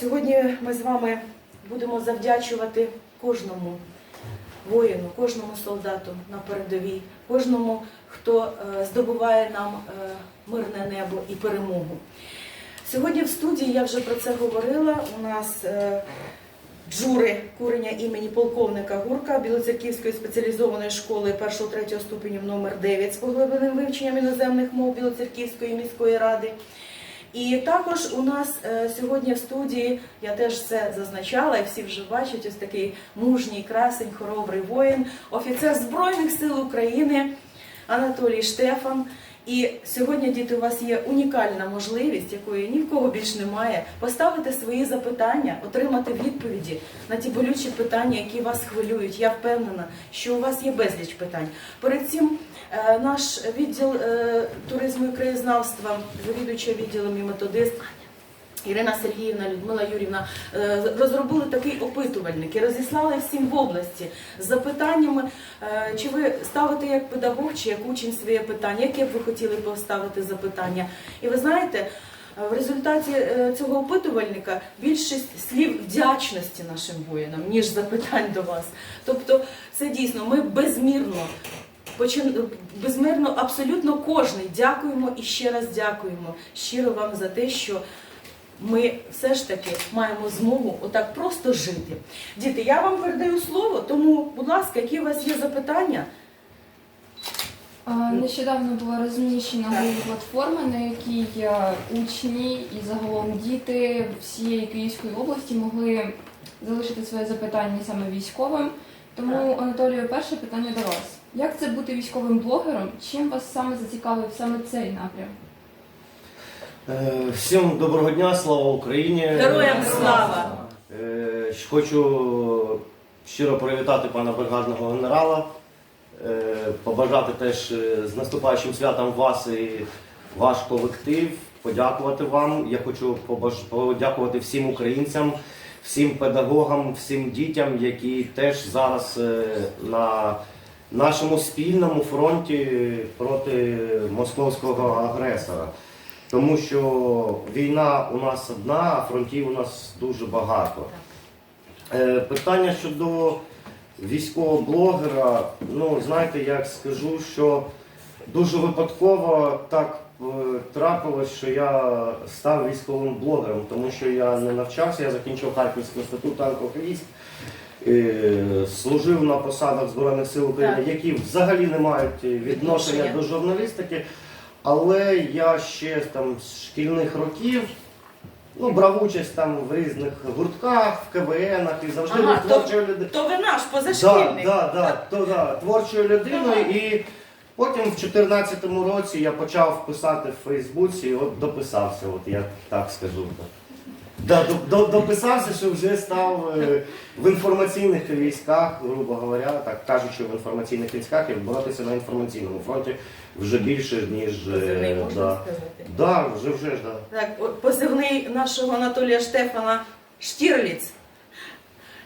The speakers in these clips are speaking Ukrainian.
Сьогодні ми з вами будемо завдячувати кожному воїну, кожному солдату на передовій, кожному, хто е, здобуває нам е, мирне небо і перемогу. Сьогодні в студії я вже про це говорила. У нас е, джури курення імені полковника Гурка Білоцерківської спеціалізованої школи 1-3 ступенів номер 9 з поглибленим вивченням іноземних мов Білоцерківської міської ради. І також у нас е, сьогодні в студії, я теж це зазначала, і всі вже бачать, ось такий мужній, красень, хоробрий воїн, офіцер Збройних сил України Анатолій Штефан. І сьогодні, діти, у вас є унікальна можливість, якої ні в кого більш немає, поставити свої запитання, отримати відповіді на ті болючі питання, які вас хвилюють. Я впевнена, що у вас є безліч питань. Перед цим е, наш відділ е, туризму і краєзнавства, завідуюча відділом і методист. Ірина Сергіївна, Людмила Юрівна е, розробили такий опитувальник і розіслали всім в області з запитаннями, е, чи ви ставите як педагог чи як учень своє питання, яке б ви хотіли поставити запитання. І ви знаєте, е, в результаті цього опитувальника більшість слів вдячності нашим воїнам, ніж запитань до вас. Тобто, це дійсно ми безмірно. Безмірно абсолютно кожний дякуємо і ще раз дякуємо щиро вам за те, що ми все ж таки маємо змогу отак просто жити. Діти, я вам передаю слово, тому, будь ласка, які у вас є запитання? А, Нещодавно була розміщена Google платформа, на якій е, учні і загалом діти всієї Київської області могли залишити своє запитання саме військовим. Тому, Анатолію, перше питання до вас. Як це бути військовим блогером? Чим вас саме зацікавив саме цей напрям? Е, Всім доброго дня, слава Україні! Героям слава! Е, Хочу щиро привітати пана бригадного генерала, е, побажати теж з наступаючим святом вас і ваш колектив, подякувати вам. Я хочу подякувати всім українцям, всім педагогам, всім дітям, які теж зараз на нашому спільному фронті проти московського агресора. Тому що війна у нас одна, а фронтів у нас дуже багато. Е, питання щодо військового блогера, ну знаєте, як скажу, що дуже випадково так е, трапилось, що я став військовим блогером, тому що я не навчався, я закінчив Харківський інститут танкових військ. е, Служив на посадах Збройних сил України, які взагалі не мають відношення Відношення. до журналістики. Але я ще там з шкільних років ну, брав участь там в різних гуртках, в КВНах і завжди Ага, був то- творчою людиною. То ви наш Да, позашкільник. да, да, то, да, творчою людиною. Ага. І потім в 2014 році я почав писати в Фейсбуці, і от дописався, от я так скажу. Да, до, до, дописався, що вже став е, в інформаційних військах, грубо говоря, так кажучи, в інформаційних військах і боротися на інформаційному фронті вже більше, ніж. Позивний е, можна да. сказати. Да, вже вже ж, да. Так, о, позивний нашого Анатолія Штефана Штірліц.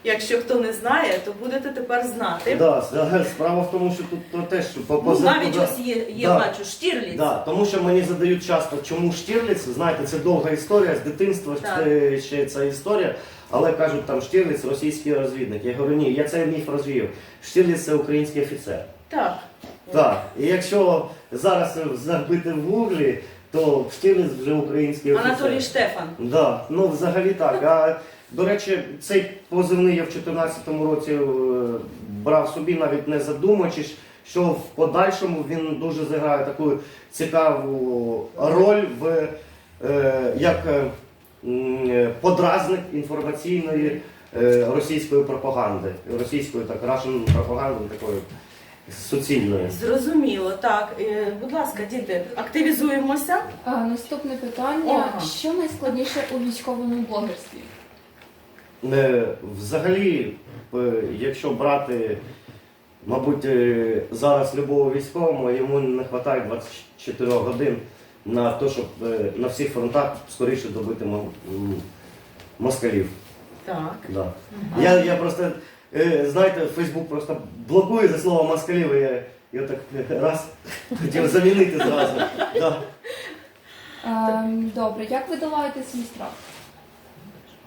Якщо хто не знає, то будете тепер знати. Да, с- справа в тому, що тут то теж по Ну, навіть ось є, є Да. бачу, Штірліц. Да, тому що мені задають часто, чому Штірліц, знаєте, це довга історія, з дитинства Так. це ще ця історія, але кажуть, там Штірліц російський розвідник. Я говорю, ні, я цей міф розвів. Штірліц це український офіцер. Так. Так, і якщо зараз забити в гуглі, то Штірліц вже український офіцер. Анатолій Штефан. Да, ну взагалі так. А до речі, цей позивний я в 2014 році е, брав собі, навіть не задумуючись, що в подальшому він дуже зіграє таку цікаву роль в е, як е, подразник інформаційної російської пропаганди, російської так Russian пропаганди такої суцільної. Зрозуміло, так. Будь ласка, діти, активізуємося. А, наступне питання: Ага. що найскладніше у військовому блогерстві? Е, Взагалі, е, якщо брати, мабуть, е, зараз любого військового, йому не вистачає 24 годин на те, щоб е, на всіх фронтах скоріше добити москалів. Так. Да. Я, я просто, е, знаєте, Фейсбук просто блокує за слово москалів, і я, я так е, раз хотів замінити зразу. Да. Ем, добре, як ви долаєте свій страх?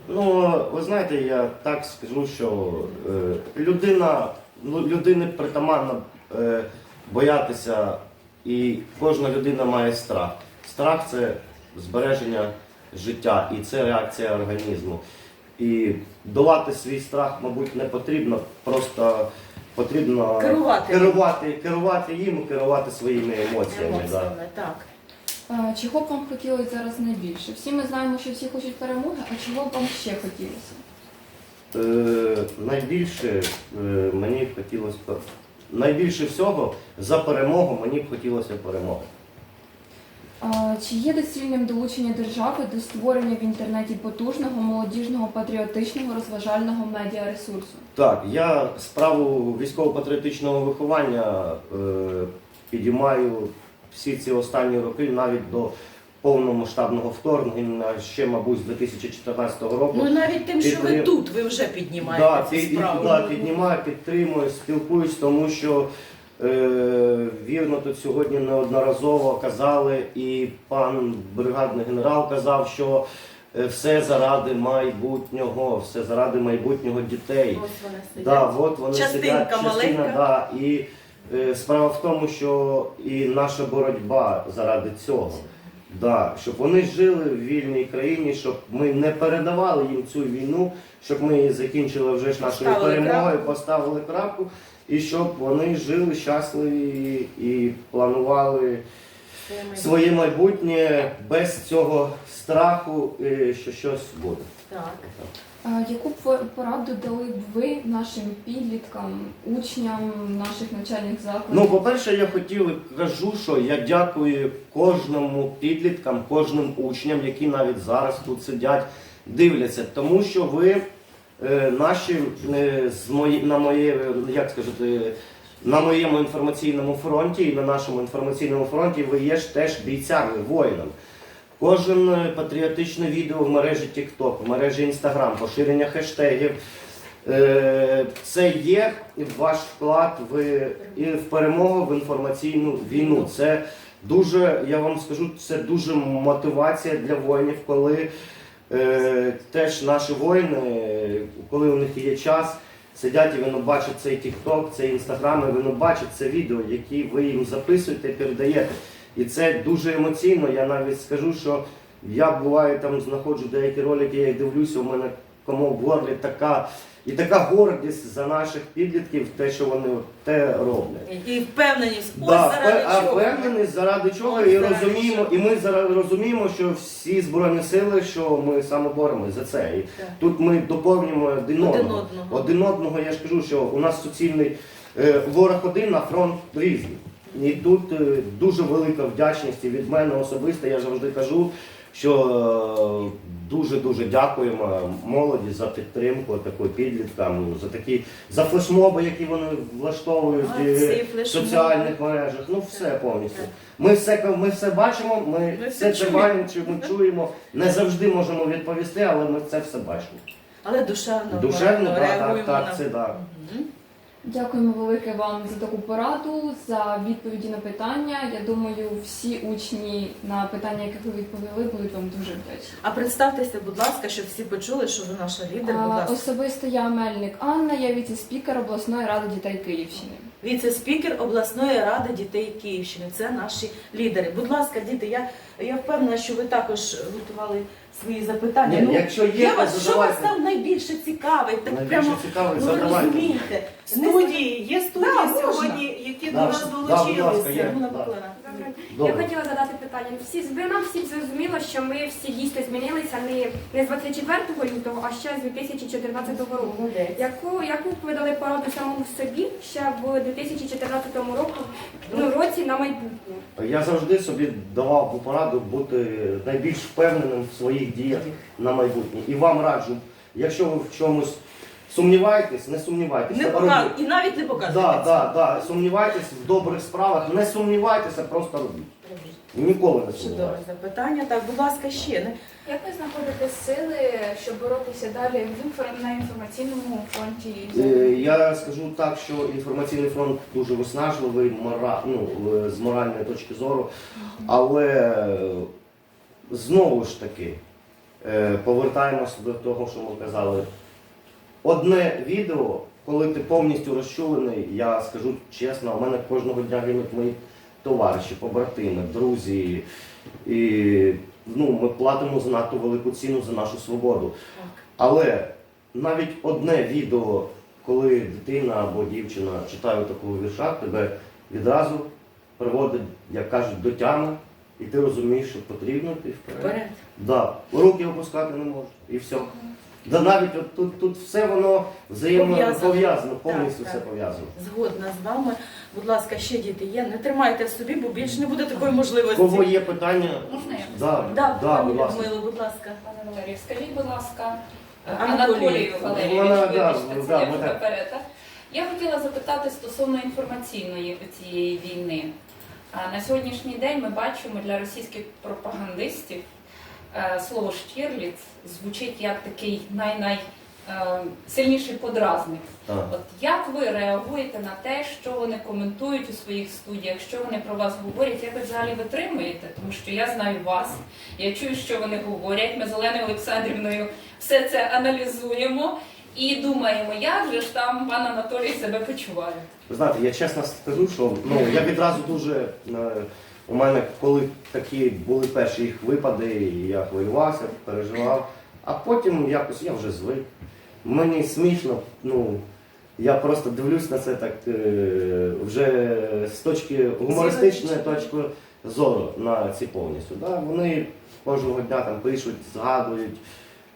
Ну, ви знаєте, я так скажу, що е, людина, ну, людини притаманно е, боятися, і кожна людина має страх. Страх це збереження життя, і це реакція організму. І долати свій страх, мабуть, не потрібно, просто потрібно Керувати. керувати, керувати їм, керувати своїми емоціями. Да. Так. Е, Чого б вам хотілося зараз найбільше? Всі ми знаємо, що всі хочуть перемоги, а чого б вам ще хотілося? Е, найбільше е, мені б хотілося найбільше всього за перемогу мені б хотілося перемоги. А, Чи є доцільним долучення держави до створення в інтернеті потужного, молодіжного, патріотичного, розважального медіаресурсу? Так, я справу військово-патріотичного виховання е, підіймаю всі ці останні роки навіть до повномасштабного вторгнення, ще, мабуть, з 2014 року. Ну навіть тим, що ви Підтрим- тут, ви вже піднімаєте Да, цю під, справу. да, піднімаю, підтримую, спілкуюсь, тому що е, вірно тут сьогодні неодноразово казали, і пан бригадний генерал казав, що е, все заради майбутнього, все заради майбутнього дітей. Ось вони сидять. Да, от вони Частинка сидять, маленька. да, і справа в тому, що і наша боротьба заради цього. Да, щоб вони жили в вільній країні, щоб ми не передавали їм цю війну, щоб ми її закінчили вже ж нашою Поставили перемогою, поставили крапку, і щоб вони жили щасливі і планували своє майбутнє без цього страху, е, що щось буде. Так. Яку б пораду дали б ви нашим підліткам, учням наших навчальних закладів? Ну, по-перше, я хотів кажу, що я дякую кожному підліткам, кожним учням, які навіть зараз тут сидять, дивляться, тому що ви е, наші е, з мої, на моє, як скажете, на моєму інформаційному фронті і на нашому інформаційному фронті ви є ж теж бійцями, воїнами. Кожен е, патріотичне відео в мережі TikTok, в мережі Instagram, поширення хештегів. Е, Це є ваш вклад в, в перемогу в інформаційну війну. Це дуже, я вам скажу, це дуже мотивація для воїнів, коли е, теж наші воїни, коли у них є час, сидять і вони бачать цей TikTok, цей Instagram, і вони бачать це відео, які ви їм записуєте, передаєте. І це дуже емоційно. Я навіть скажу, що я буває там знаходжу деякі ролики, я їх дивлюся, у мене кому в горлі така і така гордість за наших підлітків, те, що вони те роблять. І впевненість, ось Да, заради а чого. впевненість заради чого Ось і заради розуміємо, чого. і ми зараз розуміємо, що всі збройні сили, що ми саме боремось за це. І Так. тут ми доповнюємо один Один одного. одного. Один одного, я ж кажу, що у нас суцільний е, ворог один, а фронт різний. І тут е, дуже велика вдячність від мене особисто. Я завжди кажу, що е, дуже-дуже дякуємо молоді за підтримку такої підліткам, за такі за флешмоби, які вони влаштовують в соціальних мережах. Ну все повністю. Ми все, ми все бачимо, ми, Ми все це чуємо. бачимо, чи ми чуємо. Не завжди можемо відповісти, але ми це все бачимо. Але душевно, Душевно, так, так, так, це да. Дякуємо велике вам за таку пораду, за відповіді на питання. Я думаю, всі учні на питання, яких ви відповіли, будуть вам дуже вдячні. А представтеся, будь ласка, щоб всі почули, що ви наша лідер, будь ласка. Особисто я Мельник Анна, я віце-спікер обласної ради дітей Київщини. Віце-спікер обласної ради дітей Київщини. Це наші лідери. Будь ласка, діти, я, я впевнена, що ви також готували свої запитання. Ні, якщо є, я то вас, що вас задавайте. там найбільше цікавить? Так Найбільше прямо цікавить, ну, ви задавайте. розумієте. Студії, є студії Да, можна. сьогодні, які Да, до нас да, будь ласка, долучилися. Да. Миколаївна. Добре. Я хотіла задати питання. Всі ви нам всі зрозуміло, що ми всі дійсно змінилися не, не з 24 лютого, а ще з 2014 року. Яку, яку ви дали пораду самому собі ще в 2014 року, ну, році на майбутнє? Я завжди собі давав пораду бути найбільш впевненим в своїх діях на майбутнє. І вам раджу, якщо ви в чомусь сумніваєтесь, не сумнівайтесь. Не а пока... робіть. І навіть не показуйте. Да, да, да. Сумнівайтесь в добрих справах, не сумнівайтеся, просто робіть. Ніколи не Чудове сумнівайтеся. запитання. Так, будь ласка, ще не. Як ви знаходите сили, щоб боротися далі в інфор- на інформаційному фронті? Е, Я скажу так, що інформаційний фронт дуже виснажливий мора... ну, е, з моральної точки зору, але е, знову ж таки, Е, Повертаємося до того, що ми казали. Одне відео, коли ти повністю розчулений, я скажу чесно, у мене кожного дня гинуть мої товариші, побратими, друзі. І ну, ми платимо занадто велику ціну за нашу свободу. Але навіть одне відео, коли дитина або дівчина читає такого вірша, тебе відразу приводить, як кажуть, до тями, і ти розумієш, що потрібно йти вперед. Вперед. Да, руки опускати не можна, і все. Да навіть от тут, тут все воно взаємно Пов'язано. пов'язано, повністю Так, все пов'язано. Згодна з вами. Будь ласка, ще діти є. Не тримайте в собі, бо більше не буде такої можливості. Кого є питання? Можна я Да. Да, да, пані будь ласка. Людмило, будь ласка. Пане Валерію, скажіть, будь ласка, е, Анатолію. Валерійовичу, Вона, да, вибачте, да, це я ми вже так. наперед. Я хотіла запитати стосовно інформаційної цієї війни. А, На сьогоднішній день ми бачимо для російських пропагандистів слово Штірліц звучить як такий най-най е, сильніший подразник. Так. От як ви реагуєте на те, що вони коментують у своїх студіях, що вони про вас говорять? Як ви взагалі витримуєте? Тому що я знаю вас, я чую, що вони говорять. Ми з Оленою Олександрівною все це аналізуємо і думаємо, як же ж там пан Анатолій себе почуває. Ви знаєте, я чесно скажу, що ну, я відразу дуже. е, У мене, коли такі були перші їх випади, я хвилювався, переживав, а потім якось я вже звик. Мені смішно, ну, я просто дивлюсь на це так е, вже з точки гумористичної точки зору на ці повністю. Да? Вони кожного дня там пишуть, згадують,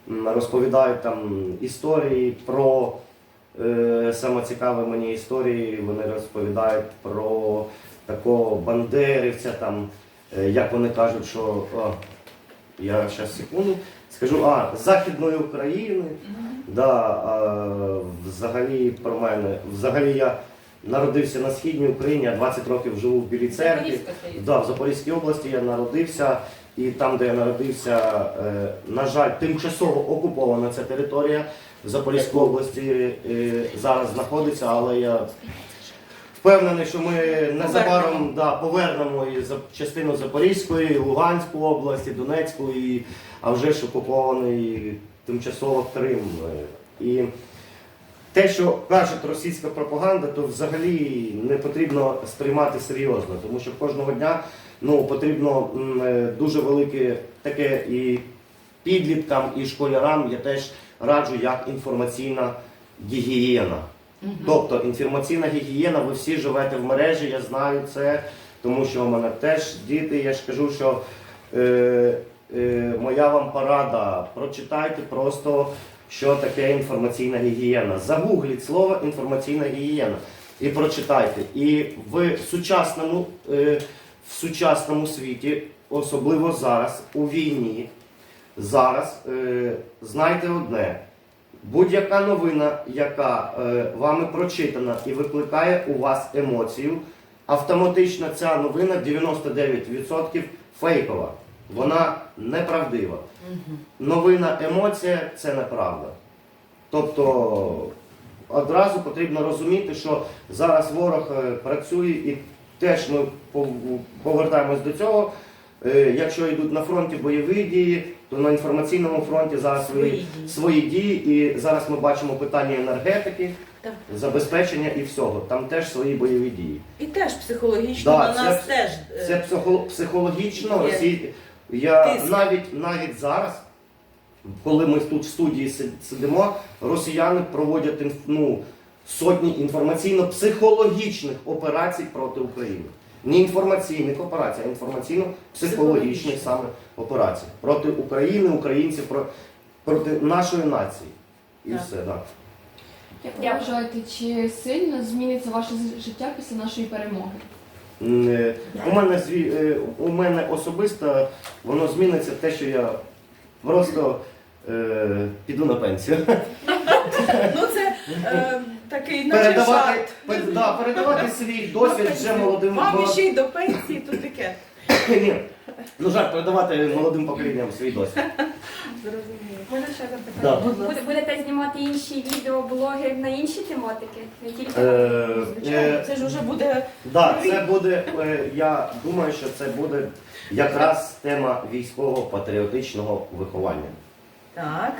розповідають там історії про Е, Саме цікаве мені історії, вони розповідають про такого бандерівця, там, е, як вони кажуть, що о, я зараз секунду скажу, а, Західної України, да, а, взагалі про мене. Взагалі я народився на східній Україні, а 20 років живу в Білій церкві. Да, в Запорізькій області я народився, і там, де я народився, е, на жаль, тимчасово окупована ця територія в Запорізькій області е, зараз знаходиться, але я впевнений, що ми незабаром да, повернемо і за- частину Запорізької, і Луганську області, Донецьку, і, а вже ж окупований тимчасово Крим. І те, що каже російська пропаганда, то взагалі не потрібно сприймати серйозно, тому що кожного дня ну, потрібно е, дуже велике таке і підліткам, і школярам я теж раджу як інформаційна гігієна. Тобто інформаційна гігієна, ви всі живете в мережі, я знаю це, тому що у мене теж діти, я ж кажу, що е, е, моя вам порада, прочитайте просто, що таке інформаційна гігієна. Загугліть слово інформаційна гігієна і прочитайте. І в сучасному, е, в сучасному світі, особливо зараз, у війні, зараз е, знайте одне. Будь-яка новина, яка е, вами прочитана і викликає у вас емоцію, автоматично ця новина 99% фейкова. Вона неправдива. Новина емоція це неправда. Тобто одразу потрібно розуміти, що зараз ворог е, працює і теж ми повертаємось до цього. Е, Якщо йдуть на фронті бойові дії, то на інформаційному фронті зараз Свої свої, дії. свої дії. І зараз ми бачимо питання енергетики, Так. забезпечення і всього. Там теж свої бойові дії. І теж психологічно Да, на це- нас теж. е, Це психологічно. Є. Росі... Я Тиск. навіть навіть зараз, коли ми тут в студії сидимо, росіяни проводять ну, сотні інформаційно-психологічних операцій проти України. Не інформаційних операцій, а інформаційно-психологічних саме операцій проти України, українців, проти нашої нації. І Так. все, так. Як ви вважаєте, чи сильно зміниться ваше життя після нашої перемоги? Е, У мене, е, у мене особисто воно зміниться те, що я просто е, піду на пенсію. Ну це е, такий наче Передавати, жарт. пер- да, передавати свій досвід вже молодим Вам молод- ще й до пенсії, то таке. Ні, ну жарт, передавати молодим поколінням свій досвід. Зрозуміло. Ще? Да. Буде- Будете знімати інші відеоблоги на інші тематики, не тільки Е, Звичайно, е, це ж вже буде Да, це буде, е, я думаю, що це буде якраз тема військово-патріотичного виховання. Так.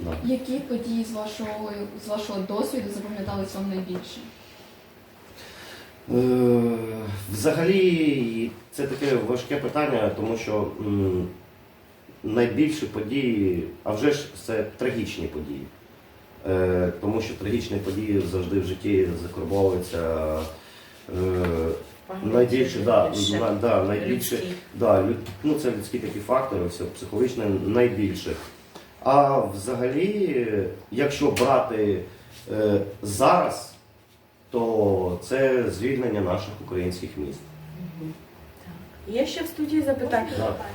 Да. Які події з вашого з вашого досвіду запам'ятались вам найбільше? Е, Взагалі, це таке важке питання, тому що м, найбільші події, а вже ж це трагічні події. Е, Тому що трагічні події завжди в житті закарбовуються. е, Найбільше, да, на- да, найбільше, людські. да, люд, ну це людські такі фактори, все психологічне найбільше. А взагалі, якщо брати е, зараз, то це звільнення наших українських міст. Є ще в студії запитання?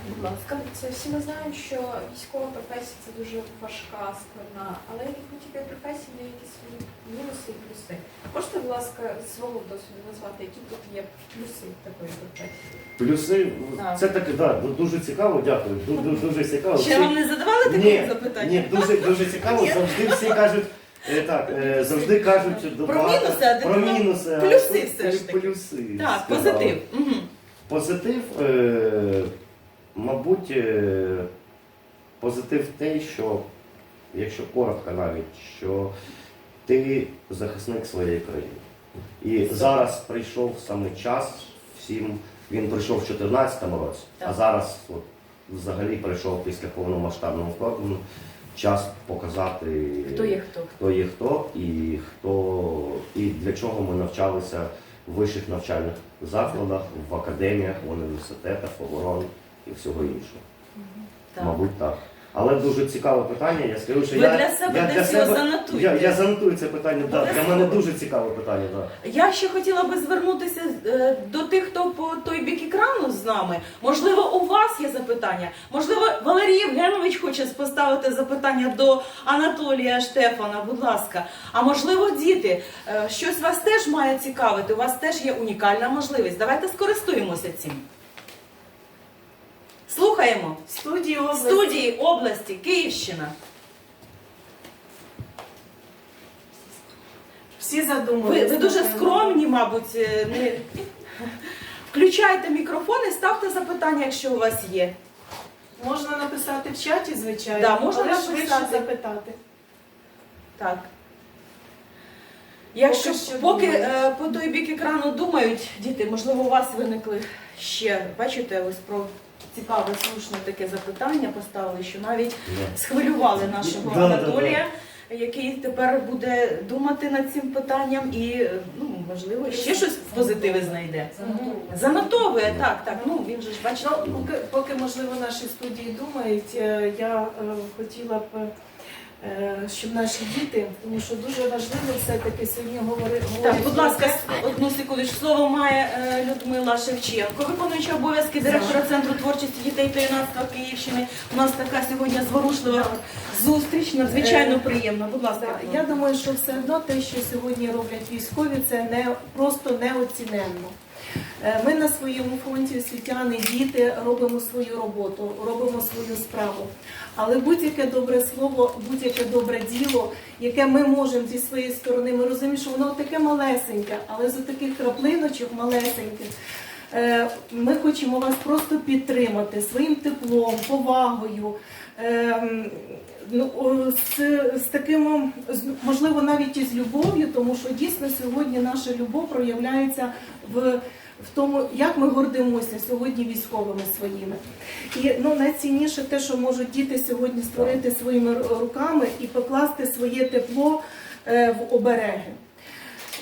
Будь ласка. Це всі ми знаємо, що військова професія це дуже важка, складна, але як будь-якої професії є якісь свої мінуси і плюси. Можете, будь ласка, з свого досвіду назвати, які тут є плюси такої професії? Плюси, Так. це таке, да, ну, дуже цікаво, дякую. ду- ду- Дуже цікаво. Ще Всі- вам не задавали Ні, таке запитання? Ні, дуже, дуже цікаво. Завжди всі кажуть, е, так, е, завжди кажуть Про багато- мінуси, а ти про мінуси. а плюси тут все ж таки. Плюси. Так, сказали. позитив. Мгм. Позитив, е, мабуть, е, позитив те, що, якщо коротко навіть, що ти захисник своєї країни. І зараз прийшов саме час всім, він прийшов в 2014 році, а зараз от, взагалі прийшов після повномасштабного вторгнення час показати, Хто є хто? хто є хто і хто і для чого ми навчалися в вищих навчальних закладах, в академіях, в університетах, оборон і всього іншого. Так. Мабуть, так. Але дуже цікаве питання. Я скажу, що Ви я для себе я десь його занотуйте. Я, я занотую це питання. Да. Для мене дуже цікаве питання. Да. Я ще хотіла би звернутися е, до тих, хто по той бік екрану з нами. Можливо, у вас є запитання. Можливо, Валерій Євгенович хоче поставити запитання до Анатолія Штефана. Будь ласка. А можливо, діти, е, щось вас теж має цікавити. У вас теж є унікальна можливість. Давайте скористуємося цим. Слухаємо. Студії області. Студії області, Київщина. Всі задумалися. Ви, ви дуже скромні, мабуть. е, Не... Включайте мікрофон і ставте запитання, якщо у вас є. Можна написати в чаті, звичайно. Да, можна але швидше запитати. Так. Якщо Поки що поки е, по той бік екрану думають, діти, можливо, у вас виникли ще, бачите, ось про цікаве, слушне таке запитання поставили, що навіть схвилювали нашого Да, да, да. Анатолія, який тепер буде думати над цим питанням і, ну, можливо, ще щось позитиве знайде. Занотовує, так, так. Ну він же ж бачите. Ну, поки, поки, можливо, наші студії думають, е, я е, хотіла б, щоб наші діти, тому що дуже важливо все-таки сьогодні говорити. Так, будь ласка, одну секундочку. Слово має е, Людмила Шевченко, виконуюча обов'язки директора Центру творчості дітей та юнацтва Київщини. У нас така сьогодні зворушлива зустріч, надзвичайно приємна. Будь ласка, я думаю, що все одно те, що сьогодні роблять військові, це не просто неоціненно. Е, Ми на своєму фронті освітяни, діти робимо свою роботу, робимо свою справу. Але будь-яке добре слово, будь-яке добре діло, яке ми можемо зі своєї сторони, ми розуміємо, що воно таке малесеньке, але з таких краплиночок малесеньких. е, Ми хочемо вас просто підтримати своїм теплом, повагою, ем, ну, з, з таким, можливо, навіть і з любов'ю, тому що дійсно сьогодні наша любов проявляється в, в тому, як ми гордимося сьогодні військовими своїми. І ну, найцінніше те, що можуть діти сьогодні створити своїми руками і покласти своє тепло е, в обереги.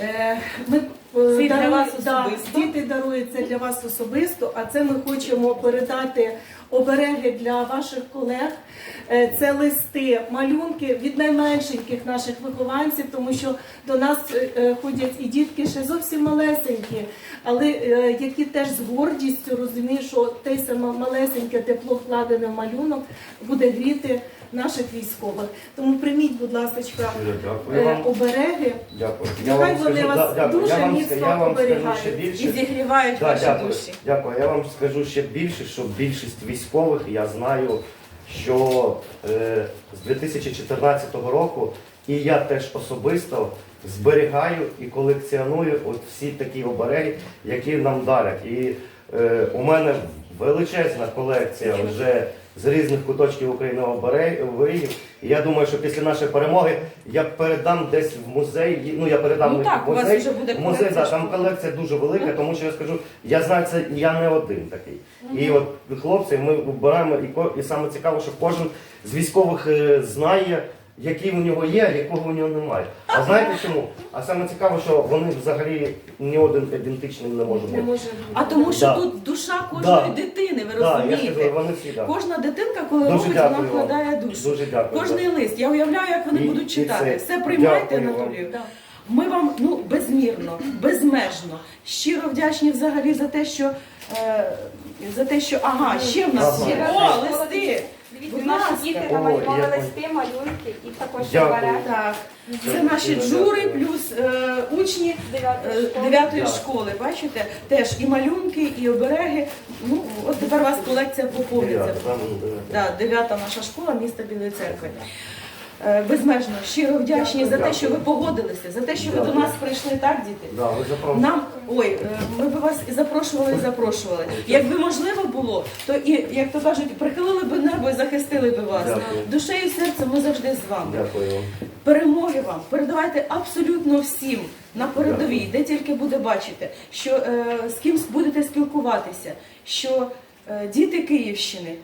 Е, Ми Це для вас да, діти дарують це для вас особисто, а це ми хочемо передати обереги для ваших колег. Е, Це листи, малюнки від найменшеньких наших вихованців, тому що до нас е, ходять і дітки ще зовсім малесенькі, але які теж з гордістю розуміють, що те саме малесеньке тепло вкладене в малюнок буде гріти наших військових. Тому прийміть, будь ласка, е, обереги. Дякую. Я Нехай вам вони скажу, вас да, дуже я вам, міцно я вам оберігають. і зігрівають Да, ваші дякую. душі. Дякую. Я вам скажу ще більше, що більшість військових я знаю, що е, з 2014 року і я теж особисто зберігаю і колекціоную от всі такі обереги, які нам дарять. І е, у мене величезна колекція вже з різних куточків України оберегів. І я думаю, що після нашої перемоги я передам десь в музей. Ну я передам Ну так, в у вас музей. вже буде в музей, да, там колекція дуже велика, тому що я скажу, я знаю, це я не один такий. І от хлопці, ми вбираємо, і, і саме цікаво, що кожен з військових е, знає, який у нього є, а якого у нього немає. А знаєте чому? А саме цікаво, що вони взагалі ні один ідентичним не може Не бути. А тому що Да. тут душа кожної Да. дитини, ви Да, я ж розумієте? кажу, вони всі так. Кожна дитинка, коли Дуже робить, вона дякую вам. вкладає душу. Дуже дякую. Кожний лист. Я уявляю, як вони І- будуть читати. це. Все приймайте, Дякую вам. Анатолію. Ми вам ну безмірно, безмежно, щиро вдячні взагалі за те, що е, за те, що ага, ще в нас Ага. є о, листи. Дивіться, наші діти намалювали листи, малюнки і також Дякую. бере Так, це наші джури плюс е, учні дев'ятої е, школи. дев'ятої школи. Бачите, теж і малюнки, і обереги. Ну от тепер у вас колекція е, дев'ята наша школа міста Білої церкви. Е, Безмежно щиро вдячні за те, що ви погодилися, за те, що ви до нас прийшли, так, діти? Да, ви запрошуєте. Нам ой, е, ми б вас і запрошували, і запрошували. Якби можливо було, то і як то кажуть, прихилили б небо і захистили б вас. Дякую. Душею і серцем ми завжди з вами. Дякую вам. Перемоги вам передавайте абсолютно всім на передовій, де тільки буде бачити, що е, з ким будете спілкуватися, що е, діти Київщини.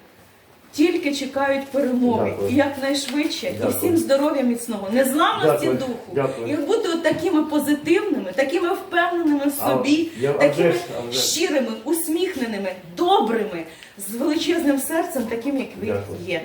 Тільки чекають перемоги Дякую. і якнайшвидше, і всім здоров'я міцного, незламності Дякую. духу. Дякую. І бути от такими позитивними, такими впевненими в А, собі, я- такими а вже щирими, усміхненими, добрими, з величезним серцем, таким як ви Дякую. є.